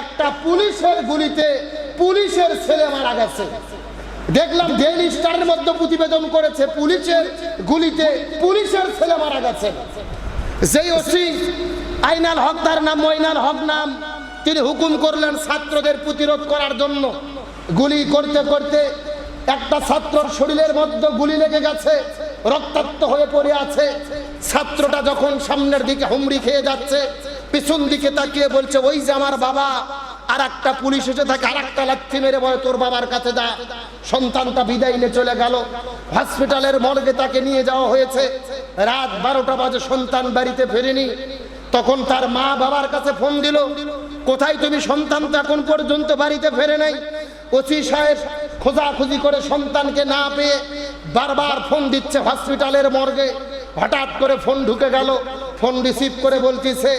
একটা পুলিশের গুলিতে পুলিশের ছেলে মারা গেছে। দেখলাম ডেইলি স্টারের মধ্যে প্রতিবেদন করেছে, পুলিশের গুলিতে পুলিশের ছেলে মারা গেছে। যেই ওসি আইনাল হক, তার নাম মইনাল হক নাম, তিনি হুকুম করলেন ছাত্রদের প্রতিরোধ করার জন্য। গুলি করতে করতে একটা ছাত্রর শরীরের মধ্যে গুলি লেগে গেছে, রক্তাক্ত হয়ে পড়ে আছে। ছাত্রটা যখন সামনের দিকে হুমড়ি খেয়ে যাচ্ছে পিছন দিকে তাকিয়ে বলছে, ওই যে আমার বাবা আর একটা পুলিশ এসে থাকে আর একটা লাথি মেরে বলে তোর বাবার কাছে যা। সন্তানটা বিদায় নিয়ে চলে গেল। হসপিটালের মর্গে তাকে নিয়ে যাওয়া হয়েছে। রাত বারোটা বাজে, সন্তান বাড়িতে ফেরেনি। তখন তার মা বাবার কাছে ফোন দিল, কোথায় তুমি সন্তান তো এখন পর্যন্ত বাড়িতে ফেরে নাই। ওসি সাহেব খোঁজাখুঁজি করে সন্তানকে না পেয়ে বারবার ফোন দিচ্ছে হসপিটালের মর্গে। হঠাৎ করে ফোন ঢুকে গেল। ফোন রিসিভ করে বলতেছে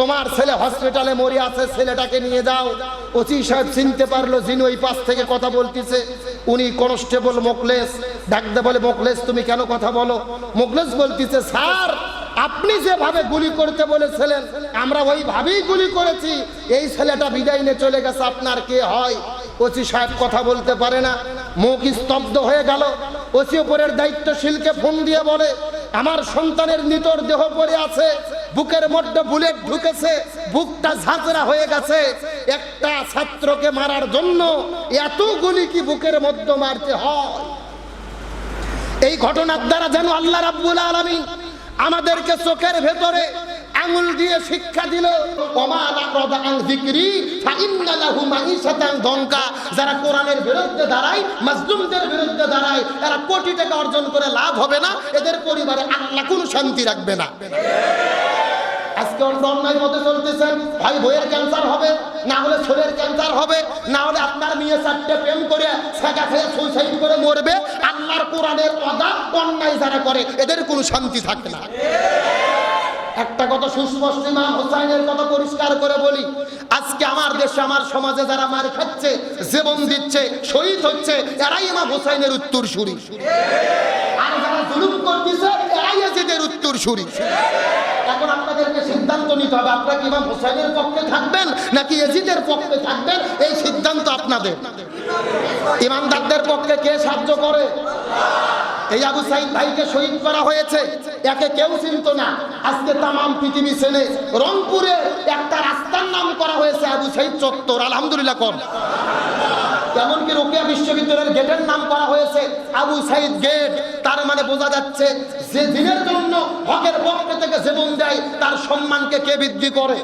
তোমার ছেলে হসপিটালে মরে আছে, ছেলেটাকে নিয়ে যাও। ওসি সাহেব চিনতে পারল, যিনি ওই পাশ থেকে কথা বলতেছে। উনি কনস্টেবল মোকলেস ডাকতে বলে মোকলেস তুমি কেন কথা বলো? মোকলেস বলতেছে, স্যার, আপনি যেভাবে গুলি করতে বলেছিলেন, আমরা ওইভাবেই গুলি করেছি। এই ছেলেটা বিদায় নিয়ে চলে গেছে, আপনার কে হয়? ওসি সাহেব কথা বলতে পারে না। মুখ স্তব্ধ হয়ে গেল। ওসি ওপরের দায়িত্বশীলকে ফোন দিয়ে বলে, আমার সন্তানের নিতর দেহ পড়ে আছে বুকের মধ্যে বুলেট ঢুকেছে, বুকটা ঝাঁচরা হয়ে গেছে। একটা ছাত্রকে মারার জন্য এত গুলি কি বুকের মধ্যে মারতে হয়? এই ঘটনার দ্বারা যেন আল্লাহ রাব্বুল আলামিন আমাদেরকে চোখের ভেতরে আঙুল দিয়ে শিক্ষা দিল যারা কোরআনের বিরুদ্ধে দাঁড়ায়, মাজলুমদের বিরুদ্ধে দাঁড়ায়, এরা কোটি টাকা অর্জন করে লাভ হবে না, এদের পরিবারে আল্লাহ কোনো শান্তি রাখবে না। আজকে অন্য অন্যায় মতে চলতেছেন ভাই, বইয়ের ক্যান্সার হবে, না হলে ছেলের ক্যান্সার হবে, না হলে আপনার মেয়ে চারটে প্রেম করে ছেঁকা খেয়ে সুইসাইড করে মরবে, আল্লাহর কোরআনের অদা অন্যায় যারা করে, এদের কোনো শান্তি থাকে না। একটা কথা সুস্পষ্ট, ইমাম হোসাইনের কথা পরিষ্কার করে বলি। আজকে আমার দেশে, আমার সমাজে যারা মার খাচ্ছে, জীবন দিচ্ছে, শহীদ হচ্ছে, এরাই ইমাম হোসাইনের উত্তর সুরি আর যারা জুলুম করতেছে উত্তর সুরি এখন আপনাদেরকে সিদ্ধান্ত নিতে হবে, আপনারা কি ইমাম হোসাইনের পক্ষে থাকবেন নাকি এজিদের পক্ষে থাকবেন? এই সিদ্ধান্ত আপনাদের। ইমানদারদের পক্ষে কে সাহায্য করে? এই আবু সাইদ ভাইকে শহীদ করা হয়েছে। একে কেউ চিনত না। আজকে তামাম পৃথিবী ছেলে রংপুরে একটা রাস্তার নাম করা হয়েছে আবু সাইদ চত্বর। আলহামদুলিল্লাহ কর এমনকি রোকিয়া বিশ্ববিদ্যালয়ের গেটের নাম করা আবু সাইদ গেট, তার মানে বোঝা যাচ্ছে যে দিনের জন্য হকের পক্ষে থেকে জীবন দেয়, তার সম্মানকে কে বৃদ্ধি করে?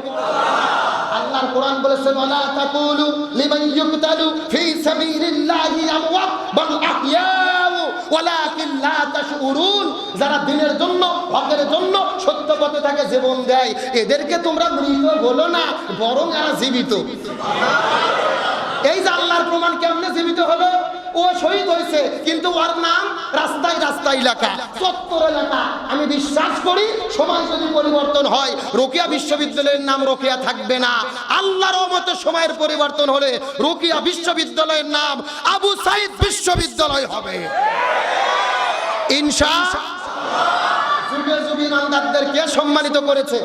যারা দিনের জন্য, হকের জন্য সত্য পথে থাকে জীবন দেয়, এদেরকে তোমরা মৃত বলো না, বরং এরা জীবিত এই যে আল্লাহর প্রমাণ কেমনে ও শহীদ হয়েছে, কিন্তু ওর নাম রাস্তায় রাস্তা এলাকা চত্বর এলাকা আমি বিশ্বাস করি সময় যদি পরিবর্তন হয়, রোকিয়া বিশ্ববিদ্যালয়ের নাম রোকিয়া থাকবে না। আল্লাহর মতো সময়ের পরিবর্তন হলে রোকিয়া বিশ্ববিদ্যালয়ের নাম আবু সাইদ বিশ্ববিদ্যালয় হবে। ইনশা সম্মানিত করেছে।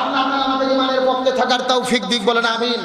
আল্লাহ আমাদের ইমানের পক্ষে থাকার তাও ফিক দিক বলেন, আমিন।